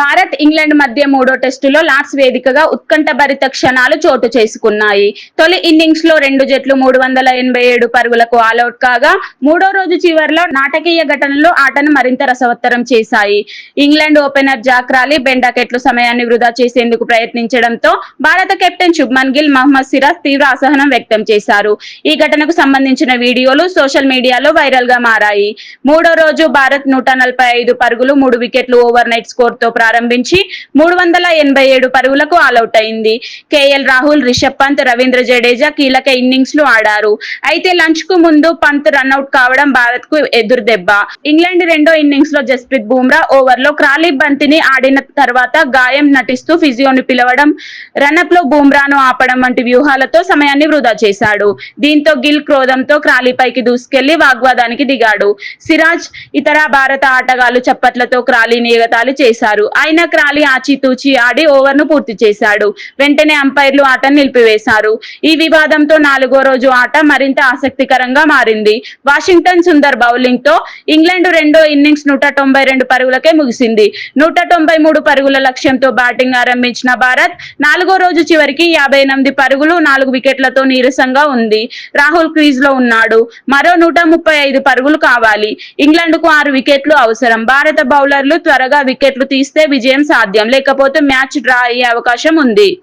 Bharat England మధ్య మూడో టెస్టులో లార్డ్స్ వేదికగా ఉత్కంఠభరిత క్షణాలు చోటు చేసుకున్నాయి. తొలి ఇన్నింగ్స్లో రెండు జట్లు మూడు వందల ఎనభై ఏడు పరుగులకు ఆల్అౌట్ కాగా మూడో రోజు చివర్లో నాటకీయ ఘటనలు ఆటను మరింత రసవత్తరం చేశాయి. ఇంగ్లాండ్ ఓపెనర్ జాక్రాలి బెండాకెట్లు సమయాన్ని వృధా చేసేందుకు ప్రయత్నించడంతో భారత కెప్టెన్ శుభ్మన్ గిల్ మహమ్మద్ సిరాజ్ తీవ్ర అసహనం వ్యక్తం చేశారు. ఈ ఘటనకు సంబంధించిన వీడియోలు సోషల్ మీడియాలో వైరల్గా మారాయి. మూడో రోజు భారత్ నూట నలభై ఐదు పరుగులు మూడు వికెట్లు ఓవర్ నైట్ స్కోర్తో ప్రారంభించి మూడు వందల ఎనభై ఏడు పరుగులకు ఆలౌట్ అయింది. కేఎల్ రాహుల్ రిషబ్ పంత్ రవీంద్ర జడేజా కీలక ఇన్నింగ్స్లు ఆడారు. అయితే లంచ్కు ముందు పంత్ రన్అట్ కావడం భారత్కు ఎదురు దెబ్బ. ఇంగ్లాండ్ రెండో ఇన్నింగ్స్లో జస్ప్రీత్ బుమ్రా ఓవర్లో క్రాలీ బంతిని ఆడిన తర్వాత గాయం నటిస్తూ ఫిజియోను పిలవడం రన్అప్లో బుమ్రాను ఆపడం వంటి వ్యూహాలతో సమయాన్ని వృధా చేశాడు. దీంతో గిల్ క్రోధంతో క్రాలీపైకి దూసుకెళ్ళి వాగ్వాదానికి దిగాడు. సిరాజ్ ఇతర భారత ఆటగాళ్ళు చప్పట్లతో క్రాలీని ఎగతాళి చేశారు. అయినా క్రాలీ ఆచితూచి ఆడి ఓవర్ను పూర్తి చేశాడు. వెంటనే అంపైర్లు ఆటను నిలిపివేశారు. ఈ వివాదంతో నాలుగో రోజు ఆట మరింత ఆసక్తికరంగా మారింది. వాషింగ్టన్ సుందర్ బౌలింగ్తో ఇంగ్లాండ్ రెండో ఇన్నింగ్స్ నూట తొంభై రెండు పరుగులకే ముగిసింది. నూట తొంభై మూడు పరుగుల లక్ష్యంతో బ్యాటింగ్ ఆరంభించిన భారత్ నాలుగో రోజు చివరికి యాభై ఎనిమిది పరుగులు నాలుగు వికెట్లతో నీరసంగా ఉంది. రాహుల్ క్రీజ్లో ఉన్నాడు. మరో నూట ముప్పై ఐదు పరుగులు కావాలి. ఇంగ్లాండ్కు ఆరు వికెట్లు అవసరం. భారత బౌలర్లు త్వరగా వికెట్లు తీస్తే విజయం సాధ్యం. లేకపోతే మ్యాచ్ డ్రా అయ్యే అవకాశం ఉంది.